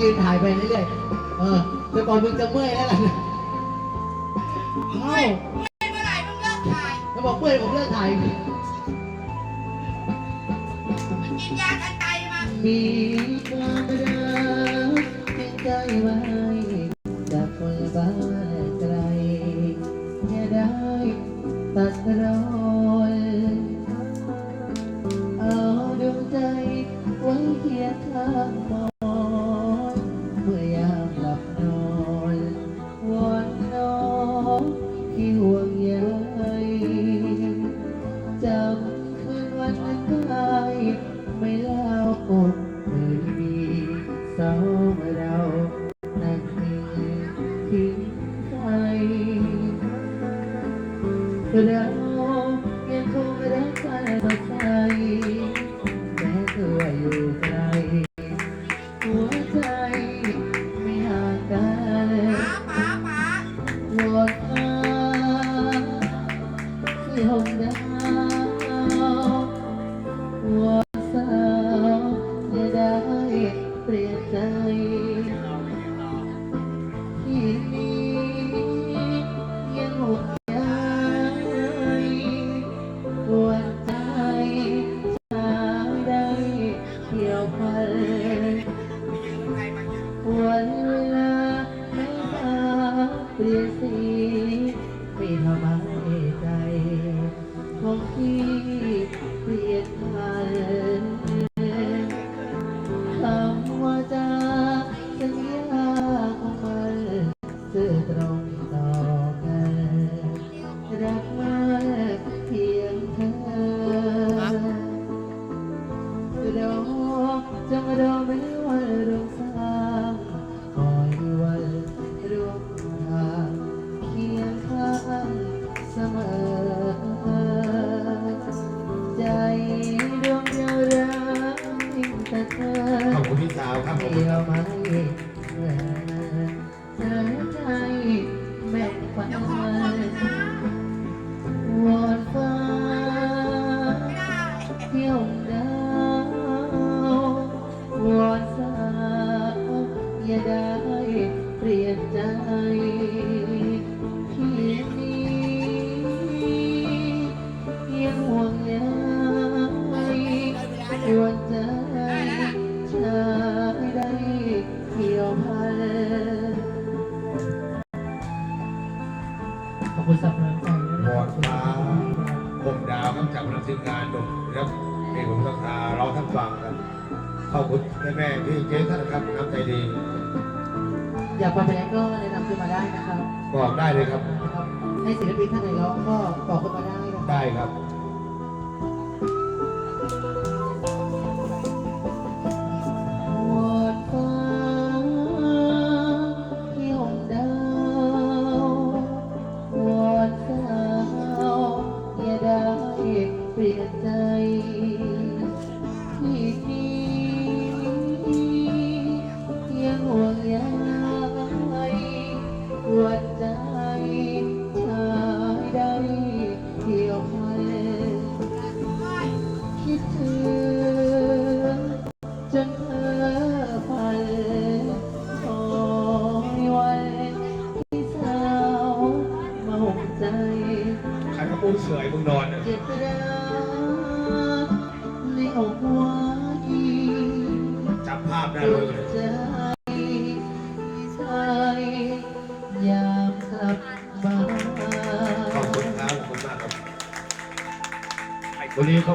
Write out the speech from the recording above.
ยืนถ่ายไปเรื่อยๆ เออแต่ก่อนมึงจะเมื่อยแล้วล่ะเมื่อยเมื่อยเมื่อไหร่มึงเลิกถ่ายแล้วบอกเมื่อยผมเลิกถ่ายกินยากันไตมา มีความรักจริงใจไว้จา จำคืนวันนั้นได้ไม่เล่าอดเคยมีสองเรานั่งนิ่งทิ้งใครเรา เปลี่ยนสีไม่ทำให้ใจของพี่เปลี่ยนพันคำว่าจะสัญญาของมันซื่อตรงต่อกัน รักมากเพียงเธอรอจงรอไม่วันรวมส แต่เธอขอบคุณพี่สาวครับขอบคุณเดีคยรัวบไม่เหมือนเธอใจแบ่งปันเดี๋ยวขอคนนะวอนฟ้าไม่ได้เที่ยวดาววอนสาวอย่าได้ ทีมงานดมครับนี่ผมต้องคาเราทั้งฟังครับขอบคุณแม่แม่ๆพี่เจ๊ท่านครับน้ำใจดี อยากฟังเพลงก็แนะนำขึ้นมาได้นะครับบอกได้เลยครับนะครับ ให้ศิลปินท่านไหนร้องก็บอกขึ้นมาได้นะครับได้ครับ วงใยวันใจชายได้เกี่ยวพันคิดถึงจนเพ้อฝันคอยวันที่สาวมาห่มใจใครก็ปุ้นเสยมึงนอนเนี่ยเจ็บรักในอกวอีจับภาพได้เลย ลับบ้าน ขอบคุณครับ ขอบคุณมากครับ วันนี้เขา